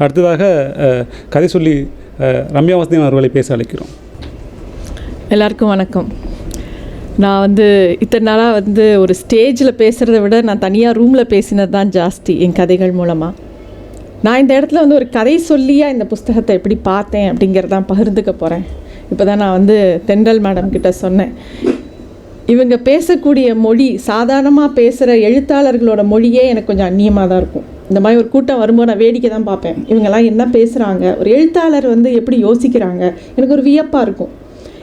அடுத்ததாக கதை சொல்லி ரம்யா வசதேவன் அவர்களை பேச அழைக்கிறோம். எல்லாருக்கும் வணக்கம். நான் வந்து இத்தனை நாளாக வந்து ஒரு ஸ்டேஜில் பேசுகிறத விட நான் தனியாக ரூமில் பேசினது தான் ஜாஸ்தி என் கதைகள் மூலமாக நான் இந்த இடத்துல வந்து ஒரு கதை சொல்லியாக இந்த புஸ்தகத்தை எப்படி பார்த்தேன் அப்படிங்கிறதான் பகிர்ந்துக்க போகிறேன் இப்போ தான் நான் வந்து தென்றல் மேடம் கிட்ட சொன்னேன். இவங்க பேசக்கூடிய மொழி சாதாரணமாக பேசுகிற எழுத்தாளர்களோட மொழியே எனக்கு கொஞ்சம் அந்நியமாக தான் இருக்கும். இந்த மாதிரி ஒரு கூட்டம் வரும்போது நான் வேடிக்கை தான் பார்ப்பேன். இவங்கெல்லாம் என்ன பேசுகிறாங்க ஒரு எழுத்தாளர் வந்து எப்படி யோசிக்கிறாங்க? எனக்கு ஒரு வியப்பாக இருக்கும்.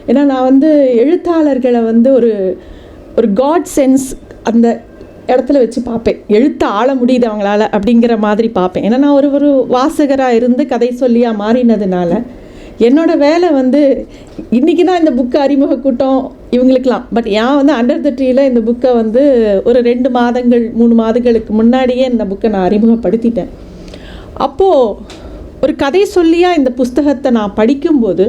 ஏன்னா நான் வந்து எழுத்தாளர்களை வந்து ஒரு ஒரு காட் சென்ஸ் அந்த இடத்துல வச்சு பார்ப்பேன். எழுத்து ஆள முடியுது அவங்களால அப்படிங்கிற மாதிரி பார்ப்பேன். ஏன்னா நான் ஒரு ஒரு வாசகராக இருந்து கதை சொல்லியாக மாறினதுனால என்னோடய வேலை வந்து இன்றைக்கி தான் இந்த புக்கு அறிமுக கூட்டம் இவங்களுக்கெல்லாம். பட் ஏன் வந்து அண்டர் த ட்ரீல இந்த புக்கை வந்து ஒரு ரெண்டு மாதங்கள் மூணு மாதங்களுக்கு முன்னாடியே இந்த புக்கை நான் அறிமுகப்படுத்திட்டேன். அப்போது ஒரு கதை சொல்லியாக இந்த புஸ்தகத்தை நான் படிக்கும்போது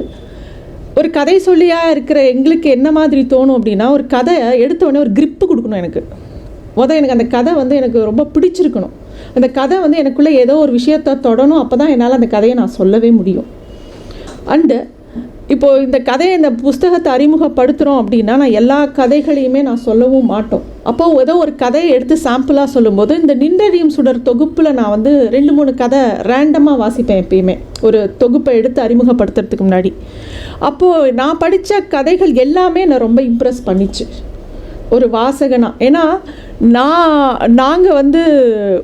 ஒரு கதை சொல்லியாக இருக்கிற எங்களுக்கு என்ன மாதிரி தோணும் அப்படின்னா ஒரு கதை எடுத்தவொடனே ஒரு கிரிப்பு கொடுக்கணும் எனக்கு. முதல் எனக்கு அந்த கதை வந்து எனக்கு ரொம்ப பிடிச்சிருக்கணும். அந்த கதை வந்து எனக்குள்ளே ஏதோ ஒரு விஷயத்தை தொடணும் அப்போ தான் என்னால் அந்த கதையை நான் சொல்லவே முடியும். அண்டு இப்போது இந்த கதையை இந்த புஸ்தகத்தை அறிமுகப்படுத்துகிறோம் அப்படின்னா நான் எல்லா கதைகளையுமே நான் சொல்லவும் மாட்டோம். அப்போ ஏதோ ஒரு கதையை எடுத்து சாம்பிளாக சொல்லும்போது இந்த நின்றறியும் சுடர் தொகுப்பில் நான் வந்து ரெண்டு மூணு கதை ரேண்டமாக வாசிப்பேன் எப்பயுமே. ஒரு தொகுப்பை எடுத்து அறிமுகப்படுத்துறதுக்கு முன்னாடி. அப்போது நான் படித்த கதைகள் எல்லாமே நான் ரொம்ப இம்ப்ரெஸ் பண்ணிச்சு. ஒரு வாசகனா. ஏன்னா நான் நாங்கள் வந்து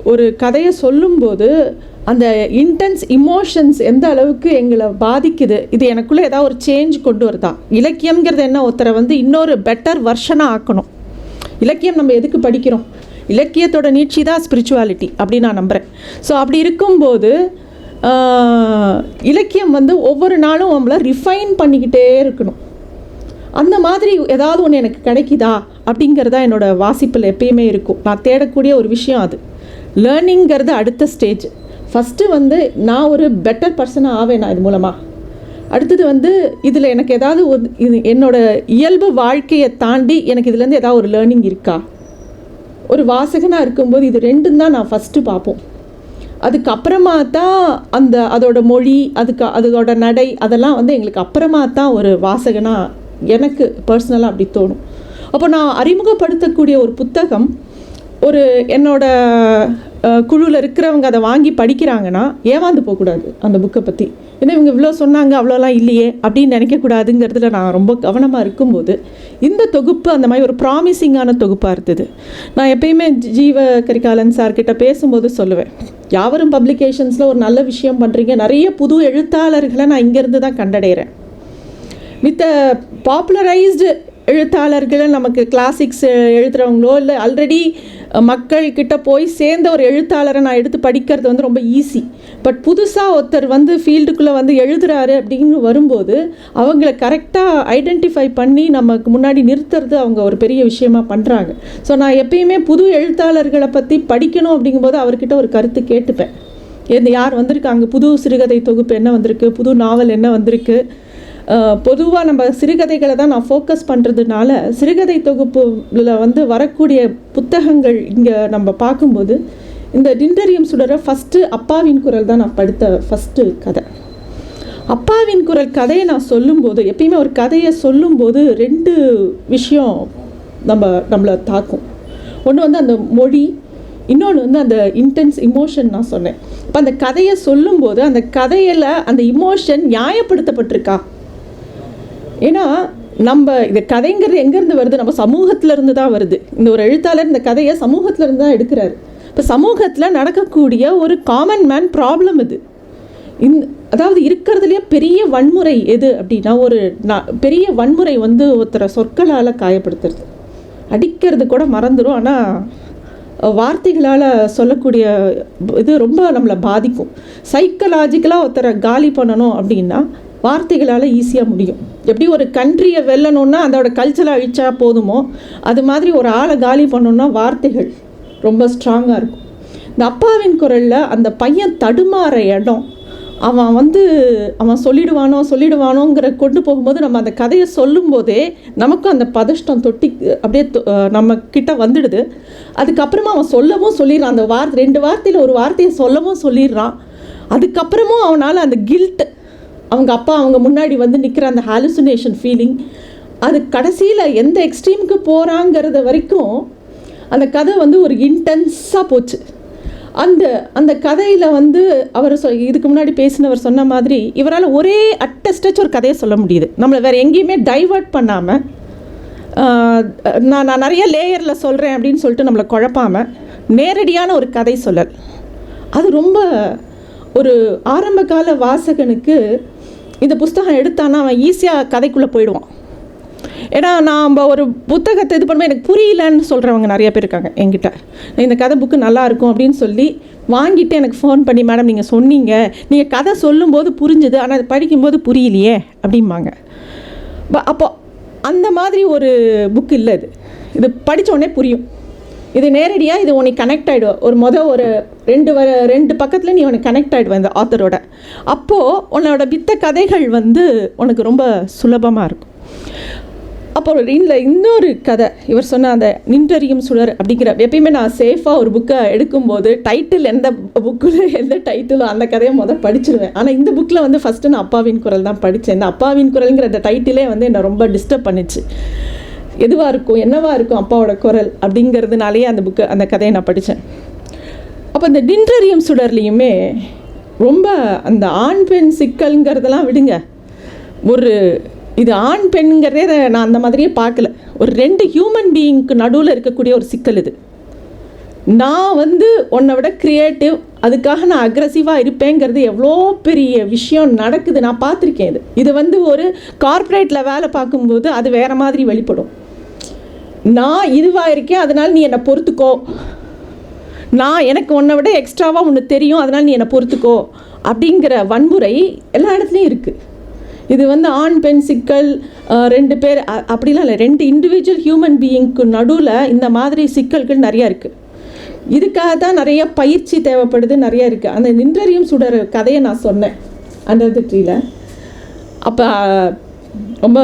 ஒரு கதையை சொல்லும்போது அந்த இன்டென்ஸ் இமோஷன்ஸ் எந்த அளவுக்கு எங்களை பாதிக்குது இது எனக்குள்ளே ஏதாவது ஒரு சேஞ்ச் கொண்டு வருதா? இலக்கியம்ங்கிறது என்ன ஒருத்தரை வந்து இன்னொரு பெட்டர் வருஷனாக ஆக்கணும். இலக்கியம் நம்ம எதுக்கு படிக்கிறோம்? இலக்கியத்தோட நீட்சி தான் ஸ்பிரிச்சுவாலிட்டி அப்படி நான் நம்புகிறேன் ஸோ அப்படி இருக்கும்போது இலக்கியம் வந்து ஒவ்வொரு நாளும் நம்மளை ரிஃபைன் பண்ணிக்கிட்டே இருக்கணும். அந்த மாதிரி ஏதாவது ஒன்று எனக்கு கிடைக்குதா? அப்படிங்கிறதா என்னோட வாசிப்பில் எப்பயுமே இருக்கும். நான் தேடக்கூடிய ஒரு விஷயம் அது. லேர்னிங்கிறது அடுத்த ஸ்டேஜ் ஃபஸ்ட்டு வந்து நான் ஒரு பெட்டர் பர்சனாக ஆவேன் நான் இது மூலமாக அடுத்தது வந்து இதில் எனக்கு ஏதாவது ஒரு இது என்னோடய இயல்பு வாழ்க்கையை தாண்டி எனக்கு இதுலேருந்து ஏதாவது ஒரு லேர்னிங் இருக்கா? ஒரு வாசகனாக இருக்கும்போது இது ரெண்டும் தான் நான் ஃபஸ்ட்டு பார்ப்போம். அதுக்கப்புறமா தான் அந்த அதோட மொழி அதுக்கு அதோட நடை அதெல்லாம் வந்து எங்களுக்கு அப்புறமா தான் ஒரு வாசகனாக எனக்கு பர்சனலாக அப்படி தோணும். அப்போ நான் அறிமுகப்படுத்தக்கூடிய ஒரு புத்தகம் ஒரு என்னோட குழுவில் இருக்கிறவங்க அதை வாங்கி படிக்கிறாங்கன்னா ஏமாந்து போகக்கூடாது அந்த புக்கை பற்றி ஏன்னா இவங்க இவ்வளோ சொன்னாங்க அவ்வளோலாம் இல்லையே அப்படின்னு நினைக்கக்கூடாதுங்கிறதுல நான் ரொம்ப கவனமாக இருக்கும்போது இந்த தொகுப்பு அந்த மாதிரி ஒரு ப்ராமிசிங்கான தொகுப்பாக இருந்தது. நான் எப்பயுமே ஜீவ கரிகாலன் சார்கிட்ட பேசும்போது சொல்லுவேன் யாவரும் பப்ளிகேஷன்ஸில் ஒரு நல்ல விஷயம் பண்ணுறீங்க நிறைய புது எழுத்தாளர்களை நான் இங்கேருந்து தான் கண்டடைகிறேன் வித் பாப்புலரைஸ்டு எழுத்தாளர்களை நமக்கு கிளாசிக்ஸ் எழுதுகிறவங்களோ இல்லை ஆல்ரெடி மக்கள்கிட்ட போய் சேர்ந்த ஒரு எழுத்தாளரை நான் எடுத்து படிக்கிறது வந்து ரொம்ப ஈஸி பட் புதுசாக ஒருத்தர் வந்து ஃபீல்டுக்குள்ளே வந்து எழுதுறாரு அப்படின்னு வரும்போது அவங்கள கரெக்டாக ஐடென்டிஃபை பண்ணி நமக்கு முன்னாடி நிறுத்துறது அவங்க ஒரு பெரிய விஷயமா பண்ணுறாங்க ஸோ நான் எப்பயுமே புது எழுத்தாளர்களை பற்றி படிக்கணும் அப்படிங்கும்போது அவர்கிட்ட ஒரு கருத்து கேட்டுப்பேன். எந்த யார் வந்திருக்காங்க? புது சிறுகதை தொகுப்பு என்ன வந்திருக்கு? புது நாவல் என்ன வந்திருக்கு? பொதுவாக நம்ம சிறுகதைகளை தான் நான் ஃபோக்கஸ் பண்ணுறதுனால சிறுகதை தொகுப்புல வந்து வரக்கூடிய புத்தகங்கள் இங்கே நம்ம பார்க்கும்போது இந்த டிண்டரியம் சுடர ஃபஸ்ட்டு அப்பாவின் குரல் தான் நான் படித்த ஃபஸ்ட்டு கதை. அப்பாவின் குரல் கதையை நான் சொல்லும்போது எப்பயுமே ஒரு கதையை சொல்லும்போது ரெண்டு விஷயம் நம்ம நம்மளை தாக்கும். ஒன்று வந்து அந்த மொழி இன்னொன்று வந்து அந்த இன்டென்ஸ் இமோஷன் நான் சொன்னேன். இப்போ அந்த கதையை சொல்லும்போது அந்த கதையில் அந்த இமோஷன் நியாயப்படுத்தப்பட்டிருக்கா? ஏன்னா நம்ம இந்த கதைங்கிறது எங்கேருந்து வருது? நம்ம சமூகத்திலேருந்து தான் வருது. இந்த ஒரு எழுத்தாளர் இந்த கதையை சமூகத்திலேருந்து தான் எடுக்கிறாரு. இப்போ சமூகத்தில் நடக்கக்கூடிய ஒரு காமன் மேன் ப்ராப்ளம் இது. இந் அதாவது இருக்கிறதுலையே பெரிய வன்முறை எது அப்படின்னா ஒரு நான் பெரிய வன்முறை வந்து ஒருத்தரை சொற்களால் காயப்படுத்துறது. அடிக்கிறது கூட மறந்துடும் ஆனால் வார்த்தைகளால் சொல்லக்கூடிய இது ரொம்ப நம்மளை பாதிக்கும். சைக்கலாஜிக்கலாக ஒருத்தரை காலி பண்ணணும் அப்படின்னா வார்த்தைகளால் ஈஸியாக முடியும். எப்படி ஒரு கண்ட்ரியை வெல்லணும்னா அதோட கல்ச்சரை அழிச்சா போதுமோ அது மாதிரி ஒரு ஆளை காலி பண்ணணும்னா வார்த்தைகள் ரொம்ப ஸ்ட்ராங்காக இருக்கும். இந்த அப்பாவின் குரலில் அந்த பையன் தடுமாற இடம் அவன் வந்து அவன் சொல்லிடுவானோ சொல்லிடுவானோங்கிற கொண்டு போகும்போது நம்ம அந்த கதையை சொல்லும்போதே நமக்கும் அந்த பதஷ்டம் தொட்டி அப்படியே நம்ம கிட்ட வந்துடுது. அதுக்கப்புறமா அவன் சொல்லவும் சொல்லிடுறான். அந்த வார்த்தை ரெண்டு வார்த்தையில் ஒரு வார்த்தையை சொல்லவும் சொல்லிடுறான். அதுக்கப்புறமும் அவனால் அந்த கில்ட் அவங்க அப்பா அவங்க முன்னாடி வந்து நிற்கிற அந்த ஹாலுசினேஷன் ஃபீலிங் அது கடைசியில் எந்த எக்ஸ்ட்ரீமுக்கு போகிறாங்கிறத வரைக்கும் அந்த கதை வந்து ஒரு இன்டென்ஸாக போச்சு. அந்த அந்த கதையில் வந்து அவர் சொ இதுக்கு முன்னாடி பேசினவர் சொன்ன மாதிரி இவரால் ஒரே அட்ட ஸ்டெச் ஒரு கதையை சொல்ல முடியுது. நம்மளை வேறு எங்கேயுமே டைவர்ட் பண்ணாமல் நான் நான் நிறைய லேயரில் சொல்கிறேன் அப்படின்னு சொல்லிட்டு நம்மளை குழப்பாமல் நேரடியான ஒரு கதை சொல்லல். அது ரொம்ப ஒரு ஆரம்பகால வாசகனுக்கு இந்த புஸ்தகம் எடுத்தானா அவன் ஈஸியாக கதைக்குள்ளே போயிடுவான். ஏன்னா நாம் ஒரு புத்தகத்தை இது பண்ணும்போது எனக்கு புரியலன்னு சொல்கிறவங்க நிறைய பேர் இருக்காங்க என்கிட்ட. இந்த கதை புக்கு நல்லா இருக்கும் அப்படின்னு சொல்லி வாங்கிட்டு எனக்கு ஃபோன் பண்ணி மேடம் நீங்கள் சொன்னீங்க. நீங்கள் கதை சொல்லும்போது புரிஞ்சுது. ஆனால் அது படிக்கும்போது புரியலையே அப்படிம்பாங்க. ப- அப்போ அந்த மாதிரி ஒரு புக் இல்லை இது. இது படிச்ச உடனே புரியும். இது நேரடியாக இது உனக்கு கனெக்ட் ஆகிடும் ஒரு மொதல் ஒரு ரெண்டு வ ரெண்டு பக்கத்தில் நீ உனக்கு கனெக்ட் ஆகிடுவேன் இந்த ஆத்தரோட அப்போது உன்னோட வித்த கதைகள் வந்து உனக்கு ரொம்ப சுலபமாக இருக்கும். அப்போ ஒரு இல்லை இன்னொரு கதை இவர் சொன்ன அந்த நின்றறியும் சுடர் அப்படிங்கிற எப்பயுமே நான் சேஃபாக ஒரு புக்கை எடுக்கும்போது டைட்டில் எந்த புக்கில் எந்த டைட்டிலோ அந்த கதையை முதல் படிச்சிருவேன். ஆனால் இந்த புக்கில் வந்து ஃபஸ்ட்டு நான் அப்பாவின் குரல் தான் படித்தேன் இந்த அப்பாவின் குரல்ங்கிற அந்த டைட்டிலே வந்து என்னை ரொம்ப டிஸ்டர்ப் பண்ணுச்சு. எதுவாக இருக்கும் என்னவாக இருக்கும் அப்பாவோட குரல் அப்படிங்கிறதுனாலேயே அந்த புக்கு அந்த கதையை நான் படித்தேன் அப்போ இந்த டின்டரியம் சுடர்லேயுமே ரொம்ப அந்த ஆண் பெண் சிக்கல்ங்கிறதெல்லாம் விடுங்க. ஒரு இது ஆண் பெண்ங்கிறதே நான் அந்த மாதிரியே பார்க்கல. ஒரு ரெண்டு ஹியூமன் பீயிங்க்கு நடுவில் இருக்கக்கூடிய ஒரு சிக்கல் இது. நான் வந்து உன்னை விட க்ரியேட்டிவ் அதுக்காக நான் அக்ரஸிவாக இருப்பேங்கிறது எவ்வளோ பெரிய விஷயம் நடக்குது. நான் பார்த்துருக்கேன் இது. இது வந்து ஒரு கார்ப்பரேட்டில் வேலை பார்க்கும்போது அது வேறு மாதிரி வெளிப்படும். நான் இதுவாக இருக்கேன் அதனால் நீ என்னை பொறுத்துக்கோ. நான் எனக்கு உன்னை விட எக்ஸ்ட்ராவாக ஒன்று தெரியும் அதனால் நீ என்னை பொறுத்துக்கோ. அப்படிங்கிற வன்முறை எல்லா இடத்துலையும் இருக்குது இது வந்து ஆண் பெண் சிக்கல் ரெண்டு பேர் அப்படிலாம் இல்லை. ரெண்டு இண்டிவிஜுவல் ஹியூமன் பீயிங்க்கு நடுவில் இந்த மாதிரி சிக்கல்கள் நிறையா இருக்குது இதுக்காக தான் நிறைய பயிற்சி தேவைப்படுது நிறைய இருக்குது அந்த நின்றறியும் சுடர் கதையை நான் சொன்னேன். அந்த ட்ரீல அப்போ ரொம்ப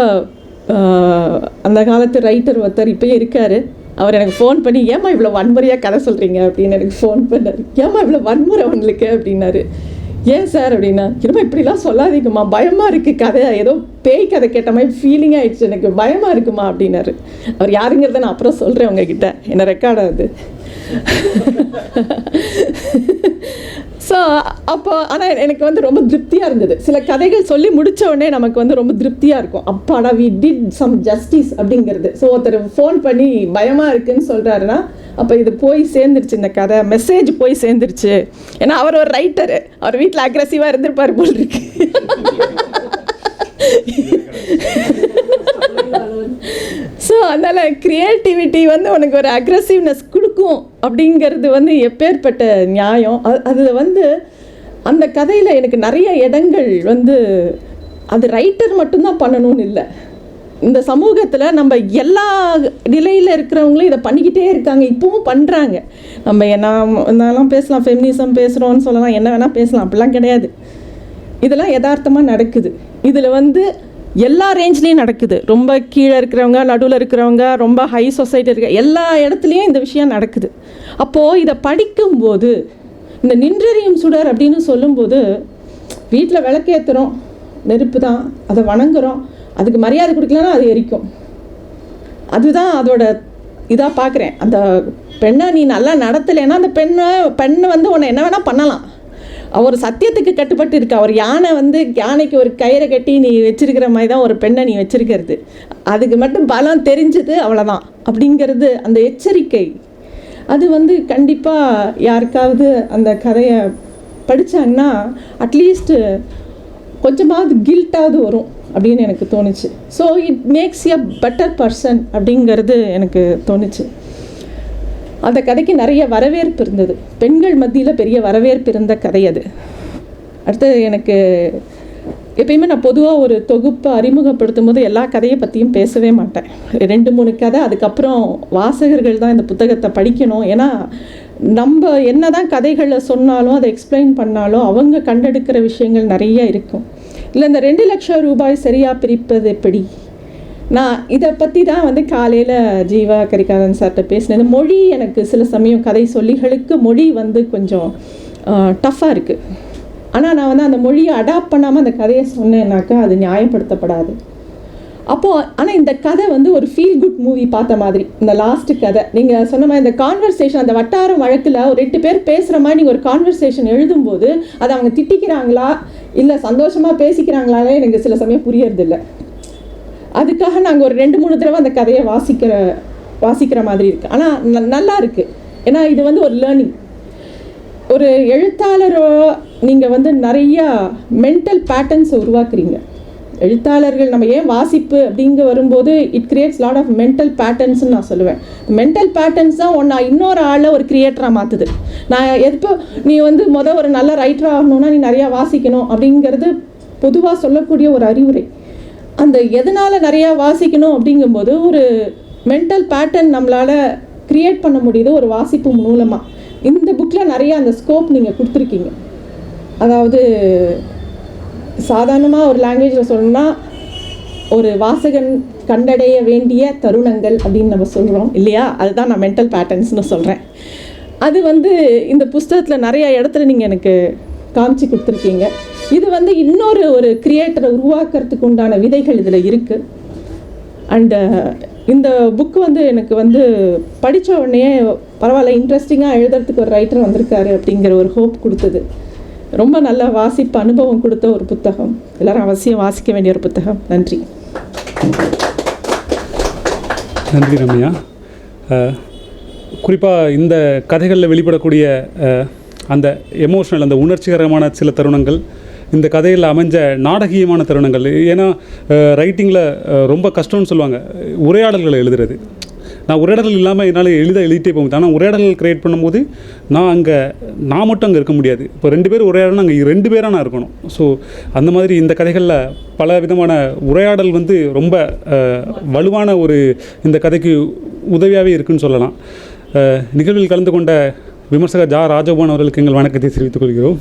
அந்த காலத்து ரைட்டர் ஒருத்தர் இப்போயே இருக்கார். அவர் எனக்கு ஃபோன் பண்ணி ஏம்மா இவ்வளோ வன்முறையாக கதை சொல்கிறீங்க அப்படின்னு எனக்கு ஃபோன் பண்ணார். ஏம்மா இவ்வளோ வன்முறை உங்களுக்கு? அப்படின்னாரு. ஏன் சார் அப்படின்னா என்னம்மா இப்படிலாம் சொல்லாதீங்கம்மா. பயமாக இருக்குது கதை. ஏதோ பேய் கதை கேட்ட மாதிரி ஃபீலிங் ஆகிடுச்சு எனக்கு பயமாக இருக்குமா? அப்படின்னாரு. அவர் யாருங்கிறத நான் அப்புறம் சொல்கிறேன் உங்ககிட்ட. என்ன ரெக்கார்ட் அது ஸோ அப்போ ஆனால் எனக்கு வந்து ரொம்ப திருப்தியாக இருந்தது. சில கதைகள் சொல்லி முடித்த உடனே நமக்கு வந்து ரொம்ப திருப்தியாக இருக்கும். அப்பாடா வி டிட் சம் ஜஸ்டிஸ் அப்படிங்கிறது. ஸோ ஒருத்தர் ஃபோன் பண்ணி பயமாக இருக்குன்னு சொல்கிறாருன்னா அப்போ இது போய் சேர்ந்துருச்சு இந்த கதை. மெசேஜ் போய் சேர்ந்துருச்சு. ஏன்னா அவர் ஒரு ரைட்டரு அவர் வீட்டில் அக்ரஸிவாக இருந்திருப்பார் போல் இருக்கு. அதனால் க்ரியேட்டிவிட்டி வந்து உனக்கு ஒரு அக்ரஸிவ்னஸ் கொடுக்கும் அப்படிங்கிறது வந்து எப்பேற்பட்ட நியாயம். அது அதில் வந்து அந்த கதையில் எனக்கு நிறைய இடங்கள் வந்து அது ரைட்டர் மட்டும்தான் பண்ணணும்னு இல்லை. இந்த சமூகத்தில் நம்ம எல்லா நிலையில் இருக்கிறவங்களும் இதை பண்ணிக்கிட்டே இருக்காங்க. இப்பவும் பண்ணுறாங்க நம்ம என்ன என்னெல்லாம் பேசலாம் ஃபெமினிசம் பேசுகிறோன்னு சொல்லலாம் என்ன வேணால் பேசலாம் அப்படிலாம் கிடையாது. இதெல்லாம் யதார்த்தமாக நடக்குது. இதில் வந்து எல்லா ரேஞ்ச்லேயும் நடக்குது. ரொம்ப கீழே இருக்கிறவங்க நடுவில் இருக்கிறவங்க ரொம்ப ஹை சொசைட்டி இருக்க எல்லா இடத்துலையும் இந்த விஷயம் நடக்குது. அப்போது இதை படிக்கும்போது இந்த நின்றறியும் சுடர் அப்படின்னு சொல்லும்போது வீட்டில் விளக்கேற்றுறோம் நெருப்பு தான் அதை வணங்குறோம் அதுக்கு மரியாதை கொடுக்கலன்னா அது எரிக்கும். அதுதான் அதோட இதாக பார்க்குறேன் அந்த பெண்ணை நீ நல்லா நடத்தலைன்னா அந்த பெண்ணை பெண்ணை வந்து உன்னை என்ன வேணால் பண்ணலாம். அவர் சத்தியத்துக்கு கட்டுப்பட்டு இருக்கா. ஒரு யானை வந்து யானைக்கு ஒரு கயிறை கட்டி நீ வச்சிருக்கிற மாதிரி தான் ஒரு பெண்ணை நீ வச்சிருக்கிறது. அதுக்கு மட்டும் பலம் தெரிஞ்சது அவ்வளோதான் அப்படிங்கிறது அந்த எச்சரிக்கை. அது வந்து கண்டிப்பாக யாருக்காவது அந்த கதையை படித்தாங்கன்னா அட்லீஸ்ட்டு கொஞ்சமாவது கில்ட்டாவது வரும் அப்படின்னு எனக்கு தோணுச்சு. So it makes a better person அப்படிங்கிறது எனக்கு தோணுச்சு. அந்த கதைக்கு நிறைய வரவேற்பு இருந்தது. பெண்கள் மத்தியில் பெரிய வரவேற்பு இருந்த கதை அது. அடுத்தது எனக்கு எப்பயுமே நான் பொதுவாக ஒரு தொகுப்பை அறிமுகப்படுத்தும் போது எல்லா கதையை பற்றியும் பேசவே மாட்டேன். ரெண்டு மூணு கதை அதுக்கப்புறம் வாசகர்கள் தான் இந்த புத்தகத்தை படிக்கணும். ஏன்னா நம்ம என்ன தான் கதைகளை சொன்னாலும் அதை எக்ஸ்பிளைன் பண்ணாலும் அவங்க கண்டெடுக்கிற விஷயங்கள் நிறைய இருக்கும். இல்லை இந்த ரெண்டு லட்சம் ரூபாய் சரியாக பிரிப்பது எப்படி? நான் இதை பற்றி தான் வந்து காலையில் ஜீவா கரிகாலன் சார்கிட்ட பேசினது மொழி எனக்கு சில சமயம் கதை சொல்லிகளுக்கு மொழி வந்து கொஞ்சம் டஃப்பாக இருக்குது ஆனால் நான் வந்து அந்த மொழியை அடாப்ட் பண்ணாமல் அந்த கதையை சொன்னேன்னாக்கா அது நியாயப்படுத்தப்படாது. அப்போது ஆனால் இந்த கதை வந்து ஒரு ஃபீல் குட் மூவி பார்த்த மாதிரி. இந்த லாஸ்ட்டு கதை. நீங்கள் சொன்ன மாதிரி இந்த கான்வர்சேஷன் அந்த வட்டாரம் வழக்கில் ஒரு ரெண்டு பேர் பேசுகிற மாதிரி நீங்கள் ஒரு கான்வர்சேஷன் எழுதும்போது அதை அவங்க திட்டிக்கிறாங்களா? இல்லை சந்தோஷமாக பேசிக்கிறாங்களாலே எனக்கு சில சமயம் புரியறதில்ல. அதுக்காக நாங்கள் ஒரு ரெண்டு மூணு தடவை அந்த கதையை வாசிக்கிற வாசிக்கிற மாதிரி இருக்குது ஆனால் நல்லா இருக்குது ஏன்னா இது வந்து ஒரு லேர்னிங் ஒரு எழுத்தாளரோ நீங்கள் வந்து நிறையா மென்டல் பேட்டர்ன்ஸை உருவாக்குறீங்க. எழுத்தாளர்கள் நம்ம ஏன் வாசிப்பு அப்படிங்க வரும்போது it creates lot of mental பேட்டர்ன்ஸ்னு நான் சொல்லுவேன். மென்டல் பேட்டர்ன்ஸ் தான் ஒன்றா இன்னொரு ஆளை ஒரு கிரியேட்டராக மாற்றுது நான் எப்போ நீ வந்து மொதல் ஒரு நல்ல ரைட்டராக ஆகணும்னா நீ நிறையா வாசிக்கணும் அப்படிங்கிறது பொதுவாக சொல்லக்கூடிய ஒரு அறிவுரை. அந்த எதனால் நிறையா வாசிக்கணும் அப்படிங்கும்போது ஒரு மென்டல் பேட்டர்ன் நம்மளால் க்ரியேட் பண்ண முடியுது ஒரு வாசிப்பு மூலமாக இந்த புக்கில் நிறையா அந்த ஸ்கோப் நீங்கள் கொடுத்துருக்கீங்க. அதாவது சாதாரணமாக ஒரு லாங்குவேஜில் சொல்லணும்னா ஒரு வாசகன் கண்டடைய வேண்டிய தருணங்கள் அப்படின்னு நம்ம சொல்கிறோம் இல்லையா? அதுதான் நான் மென்டல் பேட்டர்ன்ஸ்னு சொல்கிறேன் அது வந்து இந்த புஸ்தகத்தில் நிறையா இடத்துல நீங்கள் எனக்கு காமிச்சு கொடுத்துருக்கீங்க. இது வந்து இன்னொரு ஒரு கிரியேட்டரை உருவாக்குறதுக்கு உண்டான விதைகள் இதில் இருக்குது அண்டு uh, இந்த புக் வந்து எனக்கு வந்து படித்த உடனே பரவாயில்ல இன்ட்ரெஸ்டிங்காக எழுதுறதுக்கு ஒரு ரைட்டர் வந்திருக்காரு அப்படிங்கிற ஒரு ஹோப் கொடுத்தது. ரொம்ப நல்ல வாசிப்பு அனுபவம் கொடுத்த ஒரு புத்தகம். எல்லாரும் அவசியம் வாசிக்க வேண்டிய ஒரு புத்தகம். நன்றி. நன்றி ரம்யா. குறிப்பாக இந்த கதைகளில் வெளிப்படக்கூடிய அந்த எமோஷனல் அந்த உணர்ச்சிகரமான சில தருணங்கள் இந்த கதையில் அமைஞ்ச நாடகீயமான தருணங்கள் ஏன்னா ரைட்டிங்கில் ரொம்ப கஷ்டம்னு சொல்லுவாங்க. உரையாடல்களை எழுதுறது. நான் உரையாடல் இல்லாமல் என்னால் எளிதாக எழுதிட்டே போக முடியும் ஆனால் உரையாடல் கிரியேட் பண்ணும்போது நான் அங்கே நான் மட்டும் அங்கே இருக்க முடியாது. இப்போ ரெண்டு பேர் உரையாடணும் அங்கே ரெண்டு பேராக நான் இருக்கணும். ஸோ அந்த மாதிரி இந்த கதைகளில் பல விதமான உரையாடல் வந்து ரொம்ப வலுவான ஒரு இந்த கதைக்கு உதவியாகவே இருக்குன்னு சொல்லலாம். நிகழ்வில் கலந்து கொண்ட விமர்சகர் ஜா. ராஜபவன் அவர்களுக்கு எங்கள் வணக்கத்தை தெரிவித்துக் கொள்கிறோம்.